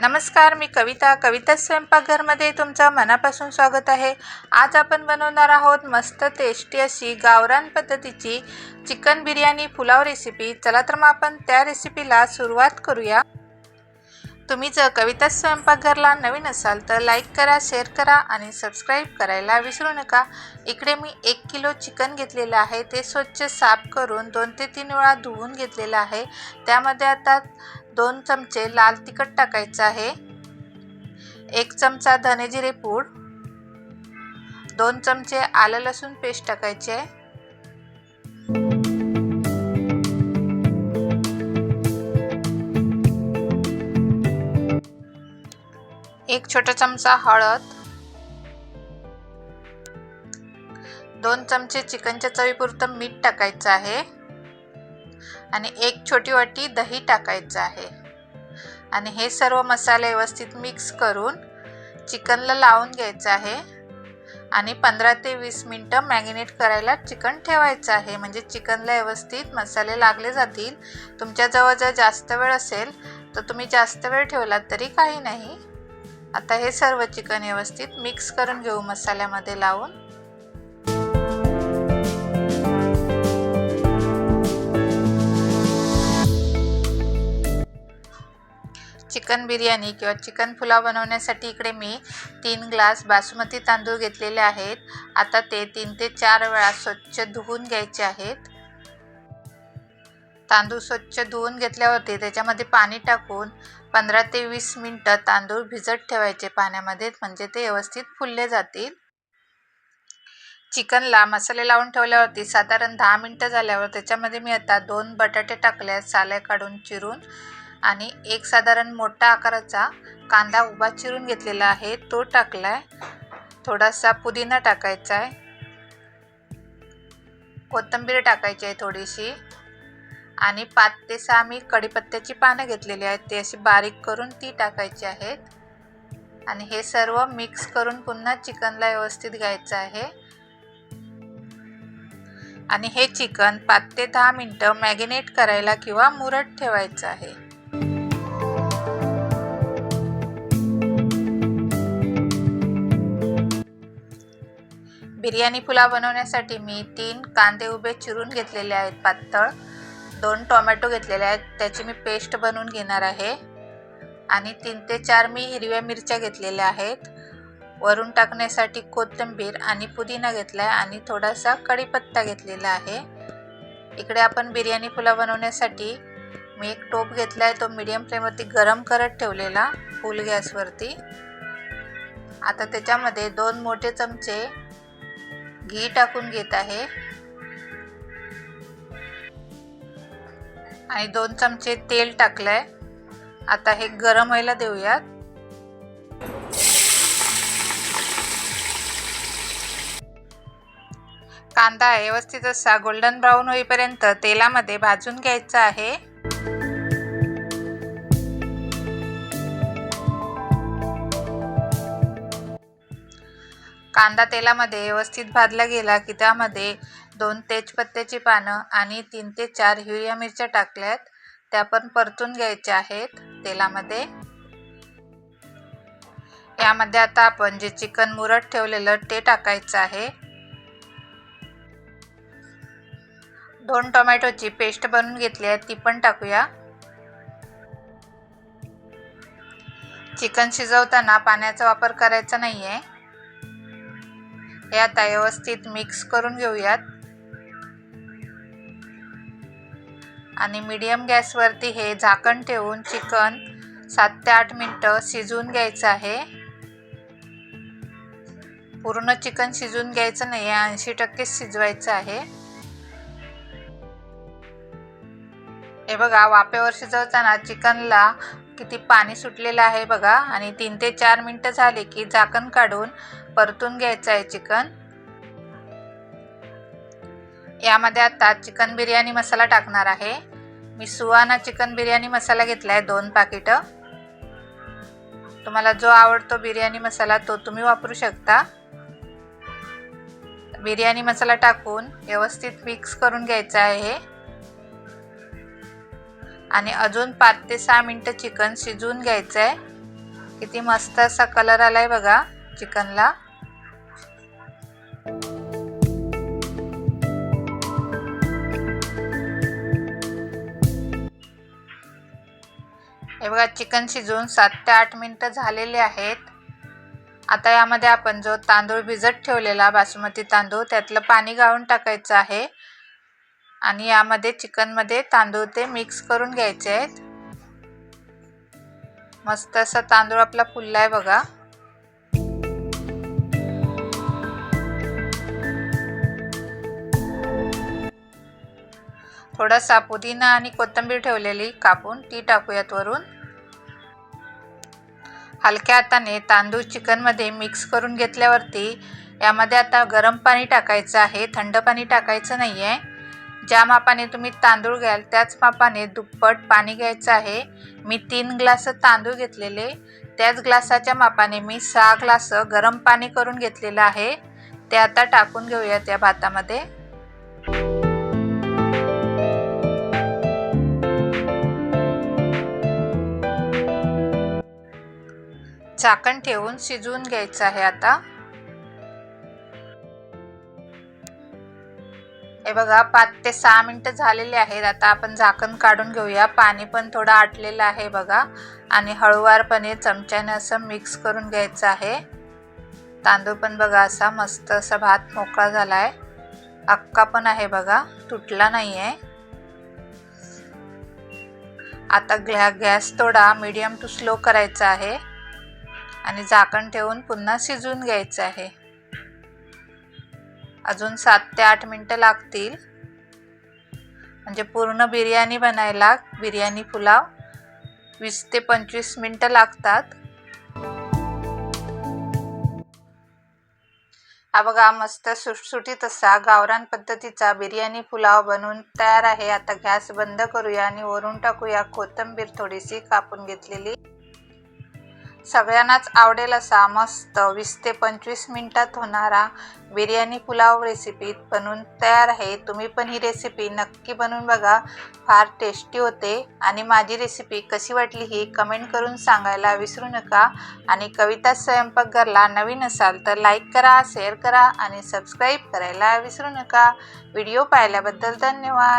नमस्कार मी कविता. कविता स्वयंपाकघरमध्ये तुमचं मनापासून स्वागत आहे. आज आपण बनवणार आहोत मस्त टेस्टी अशी गावरान पद्धतीची चिकन बिर्याणी पुलाव रेसिपी चला तर मग आपण त्या रेसिपीला सुरुवात करूया. तुम्ही जर कविता स्वयंपाकघरला नवीन असाल तर लाईक करा शेअर करा आणि सबस्क्राईब करायला विसरू नका. इकडे मी एक किलो चिकन घेतलेलं आहे. ते स्वच्छ साफ करून दोन ते तीन वेळा धुवून घेतलेलं आहे. त्यामध्ये आता दोन चमचे लाल तिखट टाकायचं आहे. एक चमचा धनेजिरे पूड. दोन चमचे आलं लसूण पेस्ट टाकायचे आहे. एक छोटा चमचा हळद. दोन चमचे चिकनच्या चवीपुरतं मीठ टाकायचं आहे. आणि एक छोटी वाटी दही टाकायचं आहे. आणि हे सर्व मसाले व्यवस्थित मिक्स करून चिकनला लावून घ्यायचं आहे. आणि पंधरा ते वीस मिनटं मॅगिनेट करायला चिकन ठेवायचं आहे. म्हणजे चिकनला व्यवस्थित मसाले लागले जातील. तुमच्याजवळ जर जास्त वेळ असेल तर तुम्ही जास्त वेळ ठेवलात तरी काही नाही. आता हे सर्व चिकन व्यवस्थित मिक्स करून घेऊ मसाल्यामध्ये लावून. चिकन बिर्याणी किंवा चिकन पुलाव बनवण्यासाठी इकडे मी तीन ग्लास बासमती तांदूळ घेतलेले आहेत. आता ते तीन ते चार वेळा स्वच्छ धुवून घ्यायचे आहेत. तांदूळ स्वच्छ धुवून घेतल्यावरती त्याच्यामध्ये पाणी टाकून पंधरा ते वीस मिनटं तांदूळ भिजत ठेवायचे पाण्यामध्ये म्हणजे ते व्यवस्थित फुलले जातील. चिकनला मसाले लावून ठेवल्यावरती साधारण दहा मिनटं झाल्यावर त्याच्यामध्ये मी आता दोन बटाटे टाकले साल्या काढून चिरून आणि एक साधारण मोठा आकाराचा कांदा उभा चिरून घेतलेला आहे. तो टाकला आहे थोडासा पुदिना टाकायचा आहे. कोथिंबीर टाकायची आहे थोडीशी. आणि पाच ते सहा मी कढीपत्त्याची पानं घेतलेली आहेत. ती अशी बारीक करून ती टाकायची आहेत. आणि हे सर्व मिक्स करून पुन्हा चिकनला व्यवस्थित घ्यायचं आहे. आणि हे चिकन पाच ते दहा मिनटं मॅगिनेट करायला किंवा मुरट ठेवायचं आहे. बिर्याणी पुलाव बनवण्यासाठी मी तीन कांदे उभे चिरून घेतलेले आहेत पातळ. दोन टोमॅटो घेतलेले आहेत त्याची मी पेस्ट बनवून घेणार आहे. आणि तीन ते चार मी हिरव्या मिरच्या घेतलेल्या आहेत. वरून टाकण्यासाठी कोथिंबीर आणि पुदिना घेतला आहे आणि थोडासा कढीपत्ता घेतलेला आहे. इकडे आपण बिर्याणी पुलाव बनवण्यासाठी मी एक टोप घेतला आहे तो मीडियम फ्लेमवरती गरम करत ठेवलेला फुल गॅसवरती आता त्याच्यामध्ये दोन मोठे चमचे घी टाकून घेत आहे. आणि दोन चमचे तेल टाकलंय. आता हे गरम व्हायला देऊयात. कांदा व्यवस्थित असा गोल्डन ब्राऊन होईपर्यंत तेलामध्ये भाजून घ्यायचा आहे. कांदा तेलामध्ये व्यवस्थित भाजला गेला की त्यामध्ये दोन तेजपत्त्याची पानं आणि तीन ते चार हिरव्या मिरच्या टाकल्यात. त्या पण परतून घ्यायच्या आहेत तेलामध्ये. यामध्ये आता आपण जे चिकन मुरत ठेवलेलं ते टाकायचं आहे. दोन टोमॅटोची पेस्ट बनवून घेतली आहे ती पण टाकूया. चिकन शिजवताना पाण्याचा वापर करायचा नाही आहे हे आता व्यवस्थित मिक्स करून घेऊयात. आणि मीडियम गॅसवरती हे झाकण ठेवून चिकन सात ते आठ मिनटं शिजवून घ्यायचं आहे. पूर्ण चिकन शिजवून घ्यायचं नाही आहे ऐंशी टक्केच शिजवायचं आहे. हे बघा वाफेवर शिजवताना चिकनला किती पाणी सुटलेलं आहे बघा. आणि तीन ते चार मिनटं झाले की झाकण काढून परतून घ्यायचं आहे चिकन. यामध्ये आता चिकन बिर्याणी मसाला टाकणार आहे. मी सुहाना चिकन बिर्याणी मसाला घेतला आहे दोन पाकिटं. तुम्हाला जो आवडतो बिर्याणी मसाला तो तुम्ही वापरू शकता. बिर्याणी मसाला टाकून व्यवस्थित मिक्स करून घ्यायचा आहे. आणि अजून पाच ते सहा मिनटं चिकन शिजवून घ्यायचं आहे किती मस्त असा कलर आला आहे बघा चिकनला. हे बघा चिकन शिजवून सात ते आठ मिनटं झालेले आहेत. आता यामध्ये आपण जो तांदूळ भिजत ठेवलेला बासमती तांदूळ त्यातलं पाणी गाळून टाकायचं आहे. आणि यामध्ये चिकनमध्ये तांदूळ ते मिक्स करून घ्यायचे आहेत. मस्त असा तांदूळ आपला फुलला आहे बघा. थोडासा पुदिना आणि कोथिंबीर ठेवलेली कापून ती टाकूयात वरून. हलक्या हाताने तांदूळ चिकनमध्ये मिक्स करून घेतल्यावरती यामध्ये आता गरम पाणी टाकायचं आहे. थंड पाणी टाकायचं नाही आहे ज्या मापाने तुम्ही तांदूळ घ्याल त्याच मापाने दुप्पट पाणी घ्यायचं आहे. मी तीन ग्लास तांदूळ घेतलेले. त्याच ग्लासाच्या मापाने मी सहा ग्लास गरम पाणी करून घेतलेलं आहे. ते आता टाकून घेऊया त्या भातामध्ये. झाकण ठेवून शिजवून घ्यायचं आहे आता. हे बघा पाच ते सहा मिनटं झालेले आहेत. आता आपण झाकण काढून घेऊया. पाणी पण थोडं आटलेलं आहे बघा. आणि हळूवारपणे चमच्याने असं मिक्स करून घ्यायचं आहे. तांदूळ पण बघा असा मस्त असा भात मोकळा झाला आहे अक्का पण आहे बघा. तुटला नाही आहे आता ग्लॅ गॅस थोडा मीडियम टू स्लो करायचा आहे. आणि झाकण ठेवून पुन्हा शिजवून घ्यायचं आहे. अजून सात ते आठ मिनटं लागतील. म्हणजे पूर्ण बिर्याणी बनायला बिर्याणी पुलाव वीस ते पंचवीस मिनटं लागतात. हा बघा मस्त सुटसुटीत असा गावरान पद्धतीचा बिर्याणी पुलाव बनवून तयार आहे. आता गॅस बंद करूया आणि वरून टाकूया कोथिंबीर थोडीशी कापून घेतलेली. सगळ्यांनाच आवडेल असा मस्त वीस ते पंचवीस मिनिटात होणारा बिर्याणी पुलाव रेसिपी बनवून तयार आहे. तुम्ही पण ही रेसिपी नक्की बनवून बघा. फार टेस्टी होते. आणि माझी रेसिपी कशी वाटली ही कमेंट करून सांगायला विसरू नका. आणि कविता स्वयंपाकघरला नवीन असाल तर लाईक करा शेअर करा आणि सबस्क्राईब करायला विसरू नका. व्हिडिओ पाहिल्याबद्दल धन्यवाद.